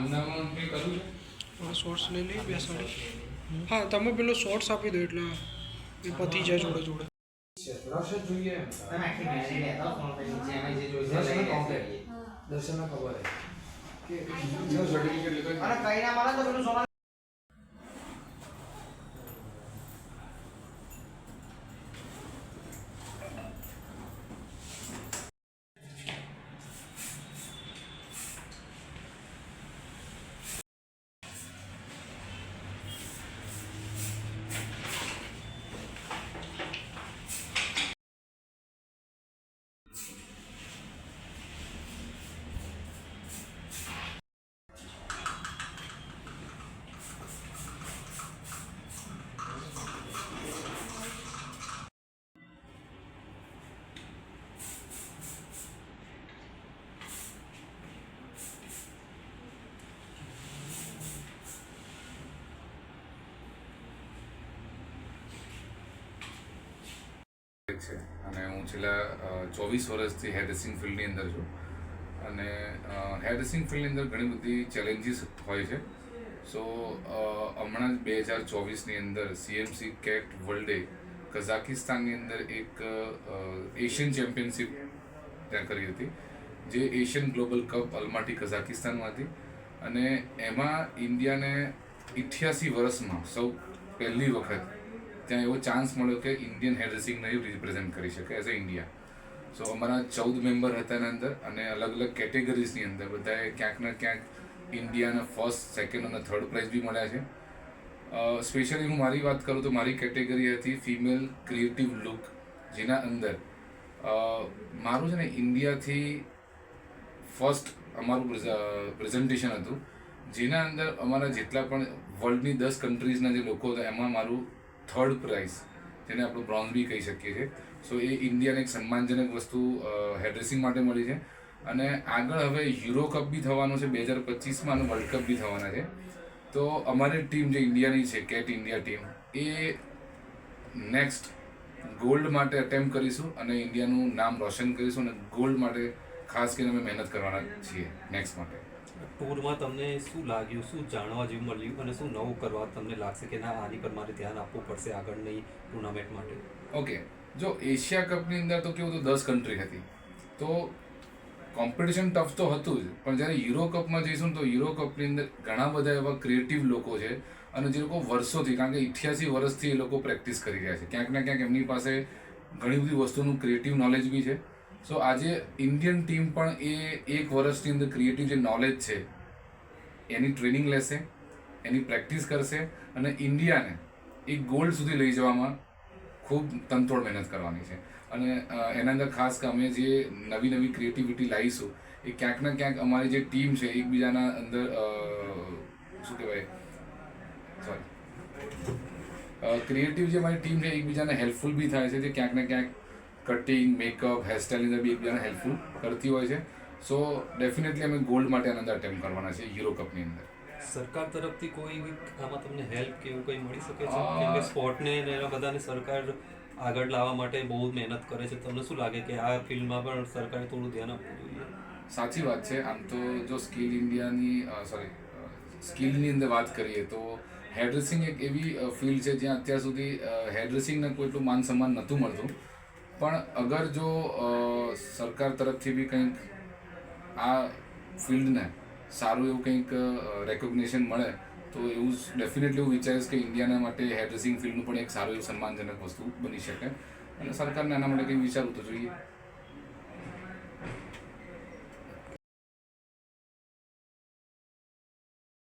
આમનામાં કંઈ કરવું છે? શોર્ટ્સ લઈ લઈએ બે સાડી. હા તમે પેલો શોર્ટ્સ આપી દો એટલે એ પતી જાય જોડે જોડે. રસ જ જોઈએ એમ. તમે આખી મેળવી લેતા હો, પણ નીચે એમાં જે જોઈશે રસ લઈ ને લેશે. complete. દર્શનને ખબર છે કે જો સર્ટિફિકેટ લીધો અને કઈ ના મળે તો પેલું સોના છે. અને હું છેલ્લા ચોવીસ વર્ષથી હેર ડ્રેસિંગ ફિલ્ડની અંદર છું. અને હેર ડ્રેસિંગ ફિલ્ડની અંદર ઘણી બધી ચેલેન્જીસ હોય છે. સો હમણાં જ બે હજાર ચોવીસની અંદર સીએમસી કેટ વર્લ્ડે કઝાકિસ્તાનની અંદર એક એશિયન ચેમ્પિયનશિપ ત્યાં કરી હતી, જે એશિયન ગ્લોબલ કપ અલમાટી કઝાકિસ્તાનમાં હતી. અને એમાં ઇન્ડિયાને ઇઠ્યાસી વર્ષમાં સૌ પહેલી વખત ત્યાં એવો ચાન્સ મળ્યો કે ઇન્ડિયન હેર રેસિંગને રિપ્રેઝેન્ટ કરી શકે એઝ અ ઇન્ડિયા સો અમારા ચૌદ મેમ્બર હતા એના અંદર અને અલગ અલગ કેટેગરીઝની અંદર બધાએ ક્યાંક ને ક્યાંક ઇન્ડિયાના ફર્સ્ટ સેકન્ડ અને થર્ડ પ્રાઇઝ બી મળ્યા છે. સ્પેશિયલી હું મારી વાત કરું તો મારી કેટેગરી હતી ફિમેલ ક્રિએટિવ લુક જેના અંદર મારું છે ને ઇન્ડિયાથી ફર્સ્ટ અમારું પ્રેઝન્ટેશન હતું. જેના અંદર અમારા જેટલા પણ વર્લ્ડની દસ કન્ટ્રીઝના જે લોકો હતા, એમાં મારું થર્ડ પ્રાઇઝ જેને આપણે બ્રોન્ઝ બી કહી શકીએ છીએ. સો એ ઇન્ડિયાને એક સન્માનજનક વસ્તુ હેડ્રેસિંગ માટે મળી છે. અને આગળ હવે યુરો કપ બી થવાનો છે, બે હજાર પચીસમાં અને વર્લ્ડ કપ બી થવાના છે. તો અમારી ટીમ જે ઇન્ડિયાની છે કેટ ઇન્ડિયા ટીમ એ નેક્સ્ટ ગોલ્ડ માટે અટેમ્પ કરીશું અને ઇન્ડિયાનું નામ રોશન કરીશું અને ગોલ્ડ માટે ખાસ કરીને અમે મહેનત કરવાના છીએ નેક્સ્ટ માટે. ટૂરમાં તમને શું લાગ્યું, શું જાણવા જેવું મળ્યું અને શું નવું કરવા તમને લાગશે કે ના, આની પર મારે ધ્યાન આપવું પડશે આગળની ટુર્નામેન્ટ માટે? ઓકે. જો એશિયા કપની અંદર તો કેવું તો દસ કન્ટ્રી હતી. તો કોમ્પિટિશન ટફ તો હતું જ, પણ જ્યારે યુરો કપમાં જઈશું તો યુરો કપની અંદર ઘણા બધા એવા ક્રિએટિવ લોકો છે અને જે લોકો વર્ષોથી, કારણ કે ઇઠ્યાસી વર્ષથી એ લોકો પ્રેક્ટિસ કરી રહ્યા છે. ક્યાંક ને ક્યાંક એમની પાસે ઘણી બધી વસ્તુનું ક્રિએટિવ નોલેજ બી છે. સો આજે ઇન્ડિયન ટીમ પણ એ એક વર્ષની અંદર ક્રિએટિવ જે નોલેજ છે, એની ટ્રેનિંગ લેશે, એની પ્રેક્ટિસ કરશે અને ઇન્ડિયાને એક ગોલ્ડ સુધી લઈ જવામાં ખૂબ તનતોડ મહેનત કરવાની છે. અને એના અંદર ખાસ કે અમે જે નવી નવી ક્રિએટિવિટી લાવીશું, એ ક્યાંક ને ક્યાંક અમારી જે ટીમ છે, એકબીજાના અંદર શું કહેવાય સોરી ક્રિએટિવ જે અમારી ટીમ છે, એકબીજાને હેલ્પફુલ બી થાય છે, જે ક્યાંક ને ક્યાંક કટિંગ મેકઅપ હેરસ્ટાઇલની અંદર બી એકબીજાને હેલ્પફુલ કરતી હોય છે. સો ડેફિનેટલી અમે ગોલ્ડ માટે આનંદ અટેમ્પ કરવાના છે હીરો કપની અંદર. સરકાર તરફથી કોઈ આમાં તમને હેલ્પ કે એવું કંઈ મળી શકે છે? કેમ કે સ્પોર્ટને ને એના બધાને સરકાર આગળ લાવવા માટે બહુ મહેનત કરે છે. તમને શું લાગે કે આ ફિલ્ડમાં પણ સરકારે થોડું ધ્યાન આપવું જોઈએ? સાચી વાત છે. આમ તો જો સ્કિલ ઇન્ડિયાની સોરી સ્કિલની અંદર વાત કરીએ તો હેરડ્રેસિંગ એક એવી ફિલ્ડ છે જ્યાં અત્યાર સુધી હેરડ્રેસિંગને કોઈ એટલું માન સન્માન નહોતું મળતું. પણ અગર જો સરકાર તરફથી બી કંઈક આ ફિલ્ડને સારું એવું કંઈક રેકોગ્નેશન મળે, તો એવું ડેફિનેટલી હું વિચારીશ કે ઇન્ડિયાના માટે હેરડ્રેસિંગ ફિલ્ડનું પણ એક સારું એવું સન્માનજનક વસ્તુ બની શકે. અને સરકારને આના માટે કંઈક વિચારવું તો જોઈએ.